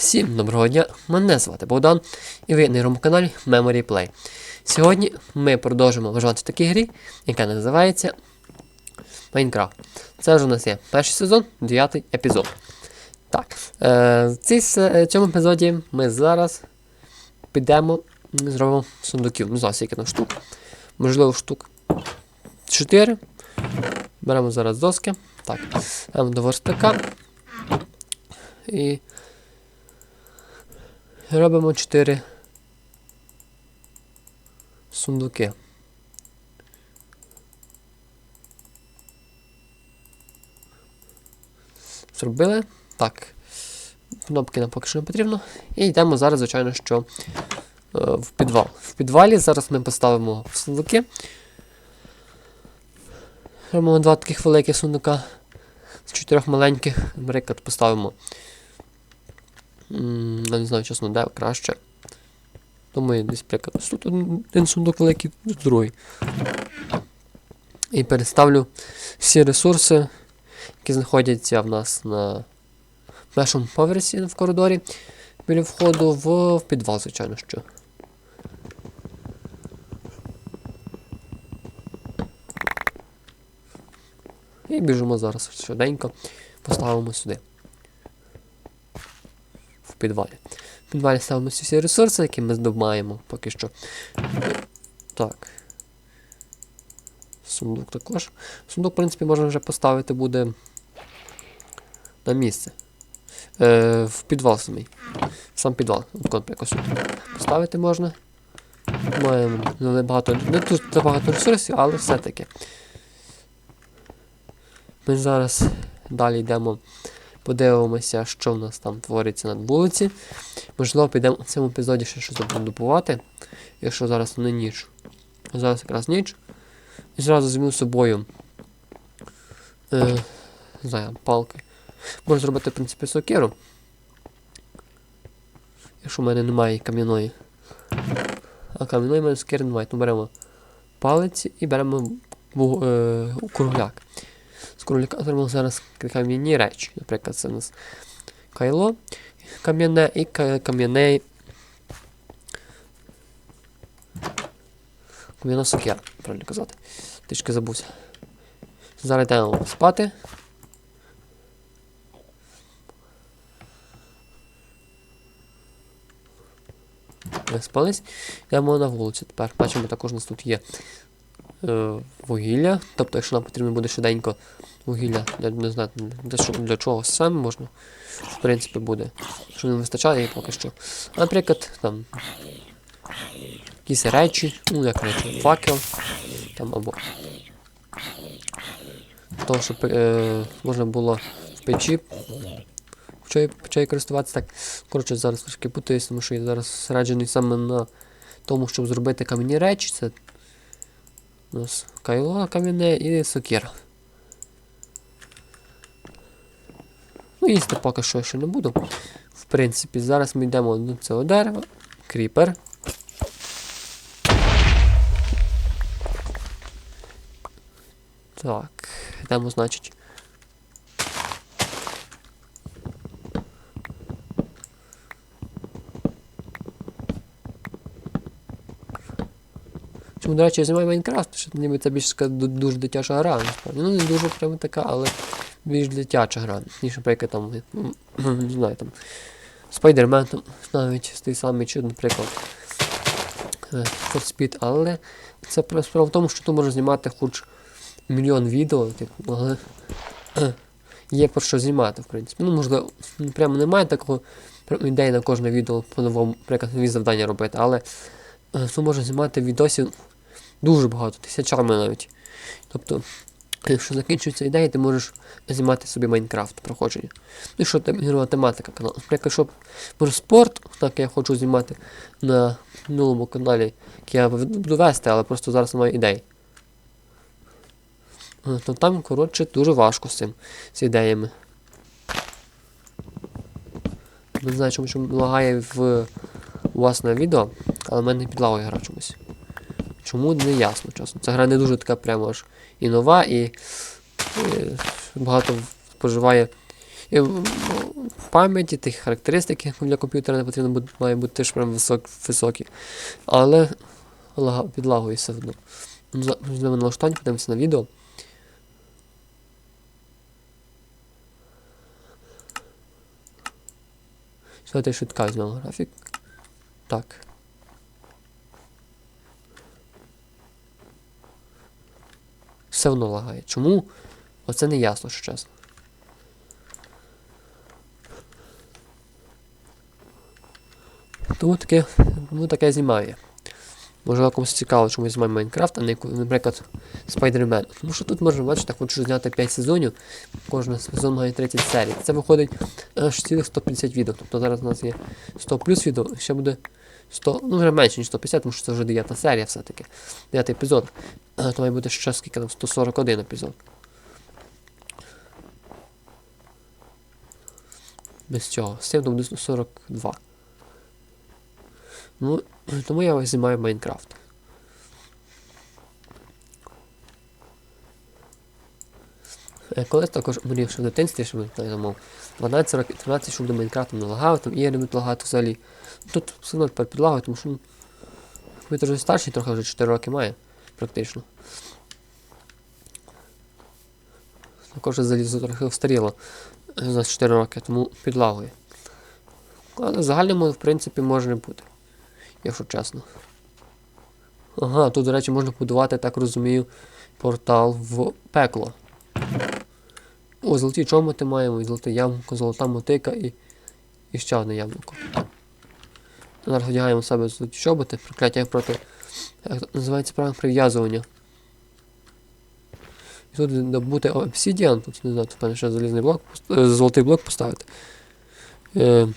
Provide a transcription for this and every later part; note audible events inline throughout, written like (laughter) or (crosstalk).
Всім доброго дня! Мене звати Богдан і ви на каналі Memory Play. Сьогодні ми продовжимо виживати в такій грі, яка називається Майнкрафт. Це вже у нас є перший сезон, дев'ятий епізод. Так, е, в цій, е, цьому епізоді ми зараз підемо зробимо сундуків. Не знаю, скільки там штук. Можливо, штук 4. Беремо зараз доски. Так, беремо до верстака. І робимо 4 сундуки. Зробили. Так. Кнопки нам поки що не потрібно. І йдемо зараз, звичайно, що е, в підвал. В підвалі зараз ми поставимо сундуки. Робимо два таких великих сундука з чотирьох маленьких. Наприклад, поставимо. Я не знаю, чесно, де краще. Думаю, десь приклад. Тут один сундук великий, другий. І переставлю всі ресурси, які знаходяться в нас на першому поверсі в коридорі біля входу в, в підвал, звичайно що. І біжимо зараз швиденько, поставимо сюди. Підвалі. В підвалі ставимо всі ресурси, які ми здобуваємо поки що. Так. Сундук також. Сундук, в принципі, можна вже поставити буде на місце. Е, в підвал самий. Сам підвал. Якось поставити можна. Маємо не багато, не тут забагато ресурсів, але все-таки. Ми зараз далі йдемо, подивимося, що в нас там твориться на вулиці. Можливо, підемо в цьому епізоді ще щось добувати, якщо зараз не ніч. Зараз якраз ніч. І зразу візьму з собою е, знаю, палки. Можу зробити, в принципі, сокиру. Якщо в мене немає кам'яної. А кам'яної в мене сокири немає, то беремо палиці і беремо е, кругляк. З зробимо зараз кам'яні речі. Наприклад, це у нас кайло кам'яне і ка- кам'яне. Кам'яна сокира, правильно казати. Трішки забувся. Зараз йдемо спати. Виспались. Йдемо на вулицю тепер. Бачимо, також у нас тут є вугілля. Тобто, якщо нам потрібно буде швиденько вугілля, я не знаю, для, чого саме можна. В принципі, буде. Що не вистачає поки що. Наприклад, там якісь речі, ну як речі, факел там або. Того, щоб е, можна було в печі почаю користуватися так. Коротше, зараз трошки путаюсь, тому що я зараз зраджений саме на тому, щоб зробити кам'яні речі. Це у нас кайло кам'яне і сокира. Ну, їсти поки що ще не буду. В принципі, зараз ми йдемо до цього дерева. Кріпер. Так, йдемо, значить. Чому, до речі, знімаю Майнкрафт, що ніби це більш дуже дитяча гра, насправді. Ну, не дуже прямо така, але більш дитяча гра. Ніж, наприклад, там, (clears throat) не знаю, там, Спайдермен, там, навіть той самий, чи, наприклад, е, For Speed, але це справа в тому, що тут можна знімати хоч мільйон відео, типу, але е, є про що знімати, в принципі. Ну, можливо, прямо немає такого ідеї на кожне відео по-новому, наприклад, нові завдання робити, але е, тут можна знімати відосів дуже багато, тисячами навіть. Тобто, якщо закінчується ідея, ти можеш знімати собі Майнкрафт проходження. Ну і що там ігрова тематика каналу. Наприклад, якщо може спорт, так я хочу знімати на минулому каналі, який я буду вести, але просто зараз немає ідей. Е, То там, коротше, дуже важко з цим, з ідеями. Не знаю, чому чому лагає в у вас на відео, але в мене під лавою гра чомусь. Чому не ясно, чесно. Ця гра не дуже така прямо аж і нова, і, і багато споживає І пам'яті, тих характеристик які для комп'ютера не потрібно буде, має бути теж прям висок, високі. Але підлагує все одно. Ну, Візьмемо налаштування, подивимося на відео. Давайте швидка візьмемо графік. Так. Все одно лагає. Чому? Оце не ясно, що чесно. Тому таке, тому таке знімаю. Може комусь цікаво, чому я знімаю Майнкрафт, а не, наприклад, Spider-Man. Тому що тут можна бачити, хочу зняти 5 сезонів, кожен сезон має 30 серій. Це виходить аж цілих 150 відео. Тобто зараз у нас є 100 плюс відео, ще буде 100, ну вже менше, ніж 150, тому що це вже 9 серія все-таки. 9 епізод. То має бути ще скільки там 141 епізод. Без цього. З цим буде 142. Ну, (clears throat) тому я знімаю Майнкрафт. Колись також мріяв, що в дитинстві, що ми не 12 років, 13, щоб до Майнкрафту не лагав, там ігри будуть лагати взагалі. Тут все одно тепер підлагаю, тому що ну, ми старший, трохи вже 4 роки має, практично. Також залізо трохи встаріло е, за 4 роки, тому підлагує. Але в загальному, в принципі, може не бути, якщо чесно. Ага, тут, до речі, можна будувати, так розумію, портал в пекло. О, золоті чомоти маємо, і золоте ямко, золота мотика і, і ще одне яблуко. Зараз одягаємо себе золоті чоботи, прокляття проти. Як це називається правильно прив'язування. І тут добути обсідіан, тут не знаю, тут ще залізний блок, е, золотий блок поставити. Е,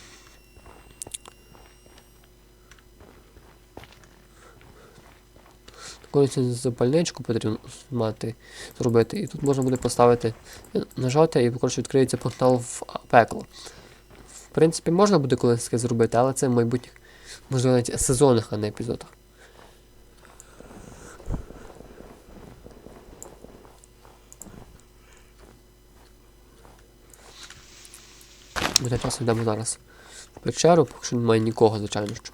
Якусь запальничку потрібно мати, зробити. І тут можна буде поставити, е, нажати і коротше, відкриється портал в пекло. В принципі, можна буде колись таке зробити, але це в майбутніх, можливо, навіть сезонних, а не епізодах. Ми тим йдемо зараз в печеру, поки що немає нікого, звичайно що.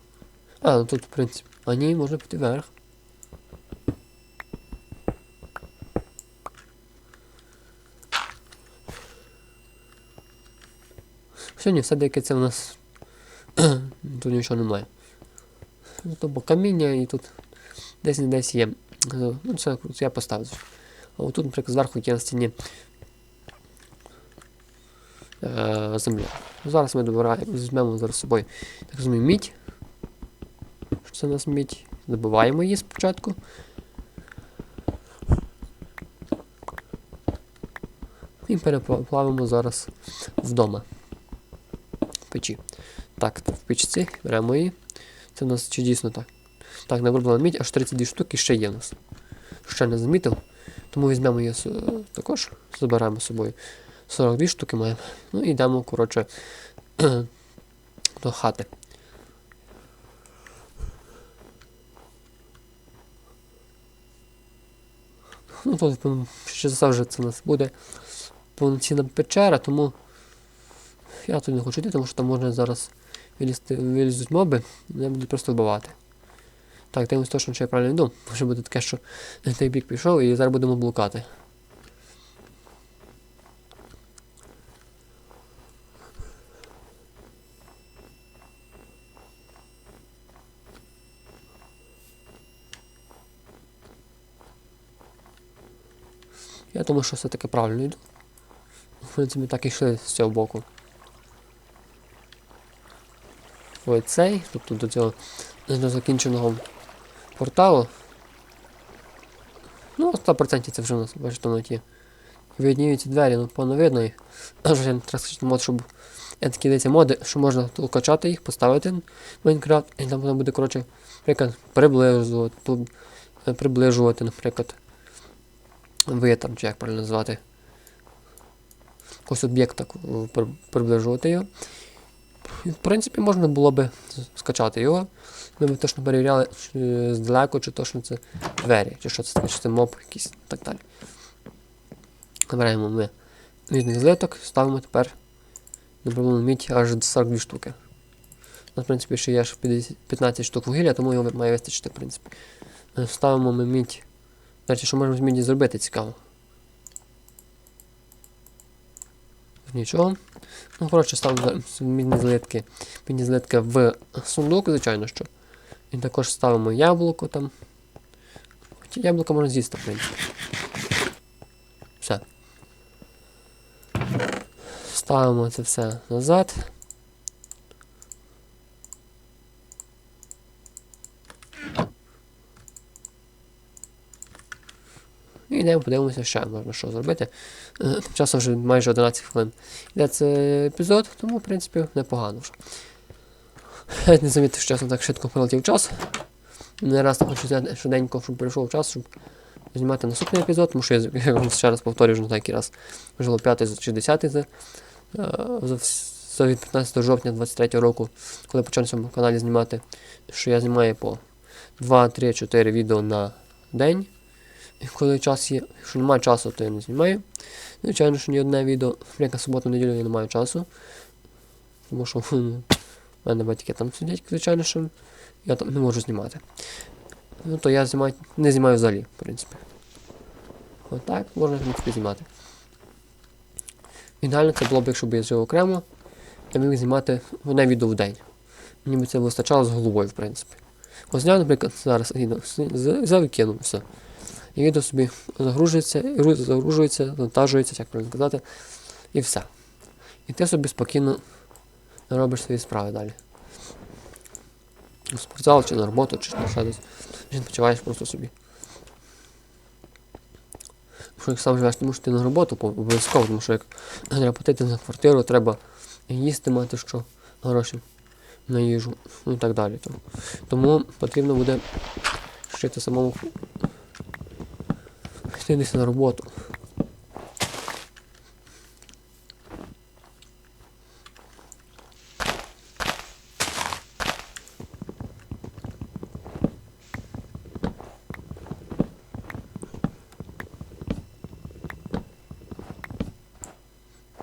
А, ну тут, в принципі. А ні, можна піти вверх. Сьогодні все деяке це у нас. (clears throat) тут нічого немає. Тобто каміння і тут десь не десь є. Е, Ну, це, я поставив. А отут, наприклад, зверху є на стіні е, земля. Зараз ми добираємо, візьмемо зараз з собою, так розумію, мідь. Що це у нас мідь? Добиваємо її спочатку. І переплавимо зараз вдома. В печі. Так, в печці беремо її. Це у нас чи дійсно так. Так, набрала мідь, аж 32 штуки ще є у нас. Ще не замітив. Тому візьмемо її також, забираємо з собою. 42 штуки маємо. Ну і йдемо, коротше, (clears throat) до хати. Ну, тут ще завжди це у нас буде повноцінна печера, тому я тут не хочу йти, тому що там можна зараз вилізти, вилізуть моби, мене будуть просто вбивати. Так, дивимось точно, що я правильно йду. Може буде таке, що той бік пішов і зараз будемо блукати. Я думаю, що все-таки правильно йду. В принципі, так і йшли з цього боку. Ось цей, тобто до цього до закінченого порталу. Ну, 100% це вже у нас, бачите, воно ті. Видніються двері, ну повно видно їх. (clears throat) Аж я сказати мод, щоб такі десь моди, що можна качати їх, поставити в Майнкрафт, і там воно буде, коротше, наприклад, приближувати, е, приближувати, наприклад, вид там, чи як правильно назвати. Якийсь об'єкт так приближувати його. В принципі, можна було би скачати його. Ми б точно перевіряли чи здалеку, чи точно це двері, чи що це таке, чи це моб якийсь і так далі. Набираємо ми різних злиток, ставимо тепер Напевно, мідь аж 42 штуки. У в принципі, ще є 15 штук вугілля, тому його має вистачити, в принципі. Е, Ставимо ми мідь. Речі, що можемо з міді зробити цікаво? Нічого. Ну, коротше, ставимо зараз мідні злитки. Мідні злитки в сундук, звичайно що. І також ставимо яблуко там. Хоча яблуко можна з'їсти, в принципі. Все. Ставимо це все назад. Йдемо подивимося, ще можна що зробити. Е, часом вже майже 11 хвилин. Йде це епізод, тому, в принципі, непогано вже. Я не замітив, що чесно так швидко пролетів час. Не раз так хочу взяти щоб прийшов час, щоб знімати наступний епізод, тому що я, я вам ще раз повторюю вже на такий раз. Можливо, 5 чи 10 за, за, від 15 жовтня 23 року, коли почав на цьому каналі знімати, що я знімаю по 2, 3, 4 відео на день. Коли час є, якщо немає часу, то я не знімаю. Звичайно, що ні одне відео, наприклад, суботу неділю я не маю часу. Тому що в мене батьки там сидять, звичайно, що я там не можу знімати. Ну то я знімаю, не знімаю взагалі, в принципі. Отак можна в принципі знімати. Ідеально це було б, якщо б я жив окремо, я міг знімати одне відео в день. Б це вистачало з головою, в принципі. Ось зняв, наприклад, зараз взяв і все. І відео собі загружується, і загружується, завантажується, як правильно сказати, і все. І ти собі спокійно робиш свої справи далі. У спортзал чи на роботу, чи на ще десь. Чи відпочиваєш просто собі. Якщо як сам живеш, тому що ти на роботу обов'язково, тому що як треба платити за квартиру, треба їсти мати що, гроші на їжу, ну і так далі. Тому, потрібно буде шити самому йти десь на роботу.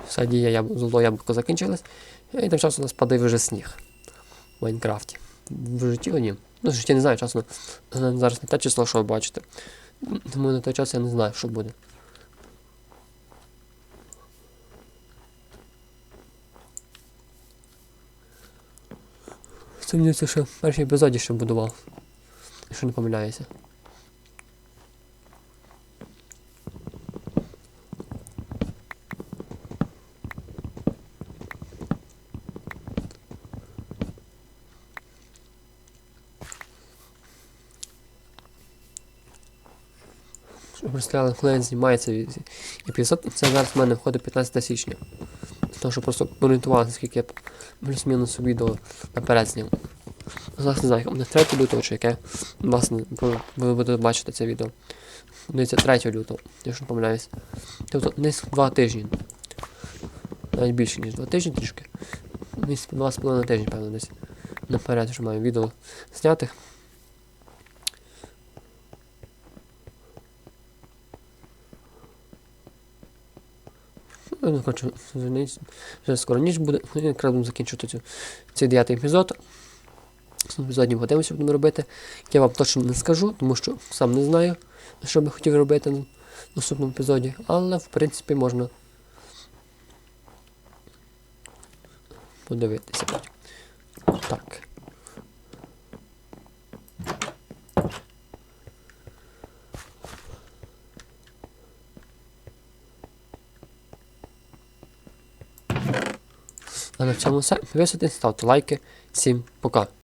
Вся дія яб... золотого яблуко закінчилась, і тим часом у нас падає вже сніг в Майнкрафті. В житті ні. Ну, в житті не знаю, чесно. Зараз не те число, що ви бачите. Тому на той час я не знаю, що буде. Це ще першій епізоді ще будував. Якщо не помиляюся. Коли він знімається і- епізод, це зараз в мене входить 15 січня. Тому що просто орієнтувалися, скільки я плюс-мінус відео наперед зняв. Зараз не знаю, не 3 лютого чи яке. Власне, ви будете бачити це відео. Дивіться, 3 лютого, якщо не помиляюсь. Тобто десь 2 тижні. Навіть більше, ніж 2 тижні трішки. Десь 2,5 тижні, певно, десь. Наперед вже маю відео знятих. Звільнитися. Вже скоро ніч буде. Якраз будемо закінчувати цю, цей дев'ятий епізод. Епізоді подивимося, що будемо робити. Я вам точно не скажу, тому що сам не знаю, що би хотів робити на наступному епізоді. Але в принципі можна подивитися. Так. А на цьому все. Підписуйтесь, ставте лайки. Всім пока.